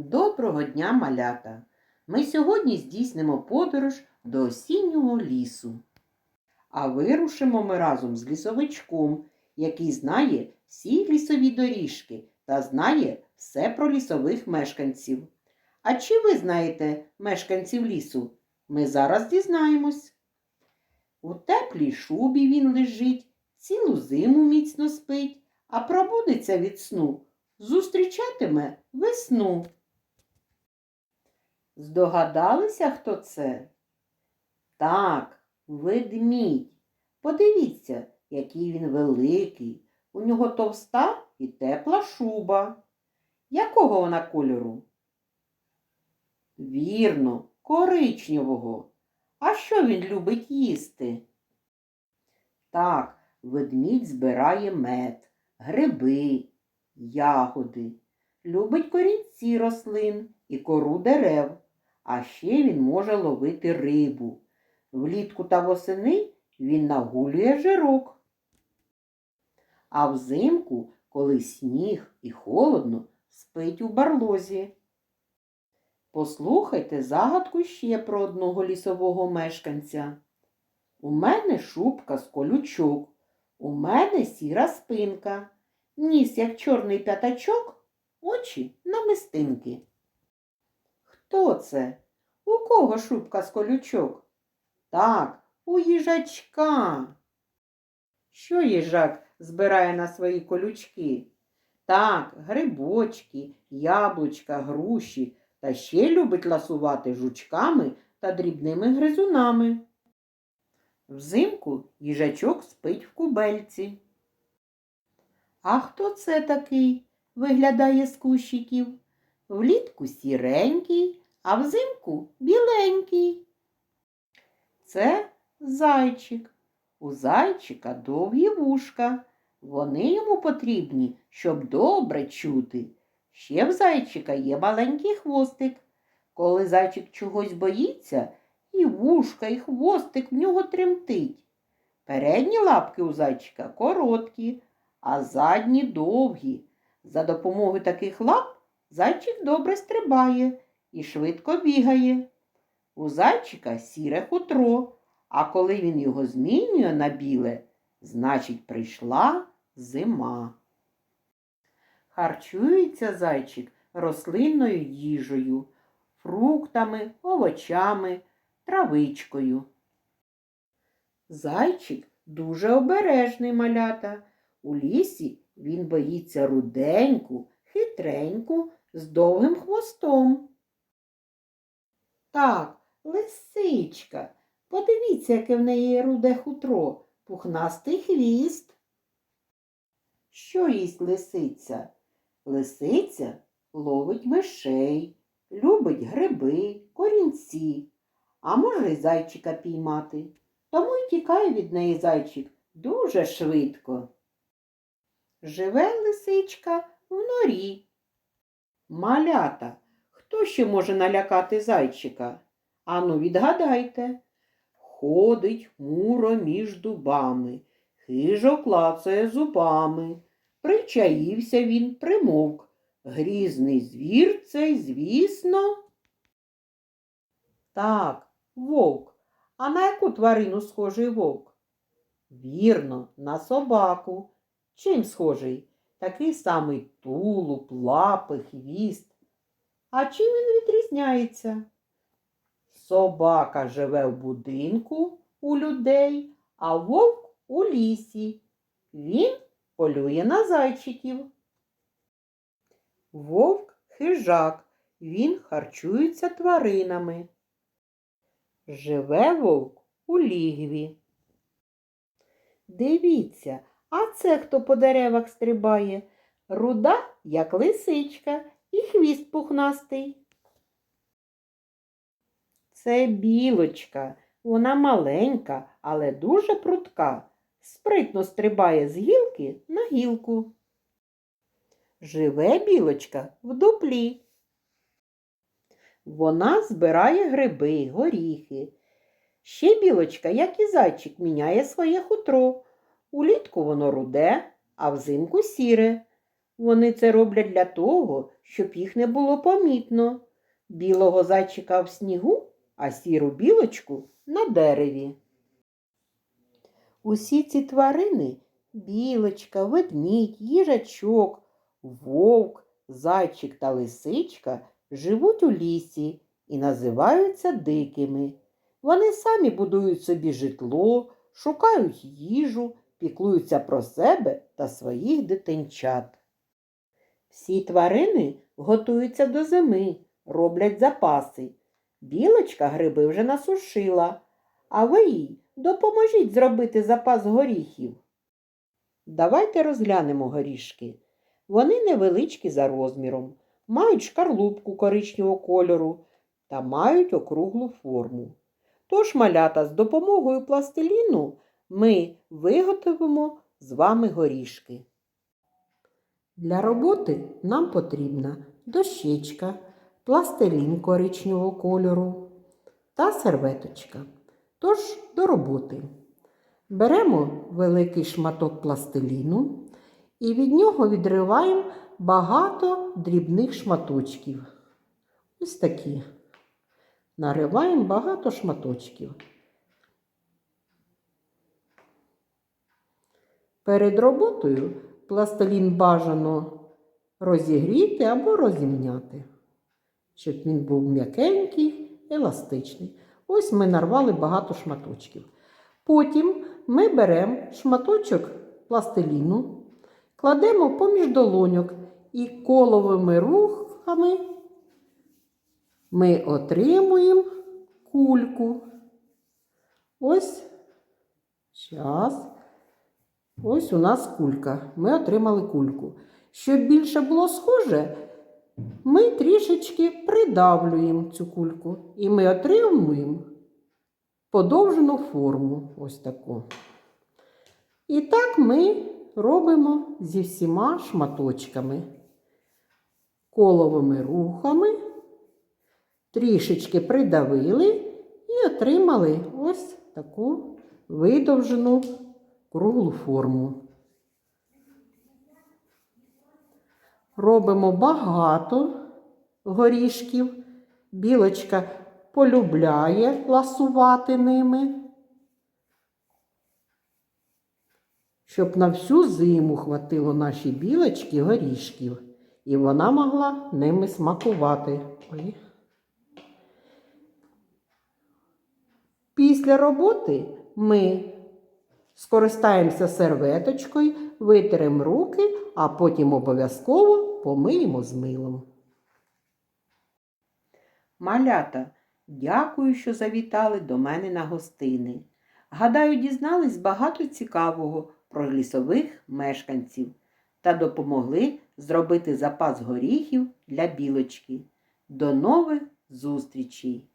Доброго дня, малята! Ми сьогодні здійснимо подорож до осіннього лісу. А вирушимо ми разом з лісовичком, який знає всі лісові доріжки та знає все про лісових мешканців. А чи ви знаєте мешканців лісу? Ми зараз дізнаємось. У теплій шубі він лежить, цілу зиму міцно спить, а пробудеться від сну, зустрічатиме весну. Здогадалися, хто це? Так, ведмідь. Подивіться, який він великий. У нього товста і тепла шуба. Якого вона кольору? Вірно, коричневого. А що він любить їсти? Так, ведмідь збирає мед, гриби, ягоди, любить корінці рослин і кору дерев, а ще він може ловити рибу. Влітку та восени він нагулює жирок. А взимку, коли сніг і холодно, спить у барлозі. Послухайте загадку ще про одного лісового мешканця. У мене шубка з колючок, у мене сіра спинка, ніс, як чорний п'ятачок, очі намистинки. Хто це? У кого шубка з колючок? Так, у їжачка. Що їжак збирає на свої колючки? Так, грибочки, яблучка, груші та ще любить ласувати жучками та дрібними гризунами. Взимку їжачок спить в кубельці. А хто це такий? виглядає з кущиків. Влітку сіренький, а взимку біленький. Це зайчик. У зайчика довгі вушка. Вони йому потрібні, щоб добре чути. Ще в зайчика є маленький хвостик. Коли зайчик чогось боїться, і вушка, і хвостик в нього тремтить. Передні лапки у зайчика короткі, а задні довгі. За допомогою таких лап зайчик добре стрибає і швидко бігає. У зайчика сіре хутро, а коли він його змінює на біле, значить прийшла зима. Харчується зайчик рослинною їжею, фруктами, овочами, травичкою. Зайчик дуже обережний малята. У лісі він боїться руденьку, хитреньку, з довгим хвостом. Так, лисичка. Подивіться, яке в неї руде хутро, пухнастий хвіст. Що їсть лисиця? Лисиця ловить мишей, любить гриби, корінці, а може й зайчика піймати. Тому й тікає від неї зайчик дуже швидко. Живе лисичка в норі. Малята, хто ще може налякати зайчика? Ану, відгадайте. Ходить муро між дубами, хижо клацає зубами. Причаївся він, примовк. Грізний звір цей, звісно. Так, вовк. А на яку тварину схожий вовк? Вірно, на собаку. Чим схожий? Такий самий тулуб, лапи, хвіст. А чим він відрізняється? Собака живе в будинку у людей, а вовк у лісі. Він полює на зайчиків. Вовк хижак, він харчується тваринами. Живе вовк у лігві. Дивіться, а це хто по деревах стрибає? Руда, як лисичка, і хвіст пухнастий. Це білочка. Вона маленька, але дуже прутка. Спритно стрибає з гілки на гілку. Живе білочка в дуплі. Вона збирає гриби, горіхи. Ще білочка, як і зайчик, міняє своє хутро. Улітку воно руде, а взимку сіре. Вони це роблять для того, щоб їх не було помітно. Білого зайчика в снігу, а сіру білочку на дереві. Усі ці тварини білочка, ведмідь, їжачок, вовк, зайчик та лисичка живуть у лісі і називаються дикими. Вони самі будують собі житло, шукають їжу, піклуються про себе та своїх дитинчат. Всі тварини готуються до зими, роблять запаси. Білочка гриби вже насушила, а ви їй допоможіть зробити запас горіхів. Давайте розглянемо горішки. Вони невеличкі за розміром, мають шкарлупку коричневого кольору та мають округлу форму. Тож, малята, з допомогою пластиліну ми виготовимо з вами горішки. Для роботи нам потрібна дощечка, пластилін коричневого кольору та серветочка. Тож до роботи. Беремо великий шматок пластиліну і від нього відриваємо багато дрібних шматочків. Ось такі. Нариваємо багато шматочків. Перед роботою пластилін бажано розігріти або розімняти, щоб він був м'якенький, еластичний. Ось ми нарвали багато шматочків. Потім ми беремо шматочок пластиліну, кладемо поміж долоньок і коловими рухами ми отримуємо кульку. Ось час. Ось у нас кулька. Ми отримали кульку. Щоб більше було схоже, ми трішечки придавлюємо цю кульку. І ми отримуємо подовжену форму. Ось таку. І так ми робимо зі всіма шматочками, коловими рухами, трішечки придавили і отримали ось таку видовжену круглу форму. Робимо багато горішків. Білочка полюбляє ласувати ними, щоб на всю зиму хватило нашій білочці горішків, і вона могла ними смакувати. Ой. Після роботи ми скористаємося серветочкою, витеремо руки, а потім обов'язково помиємо з милом. Малята, дякую, що завітали до мене на гостини. Гадаю, дізнались багато цікавого про лісових мешканців та допомогли зробити запас горіхів для білочки. До нових зустрічей!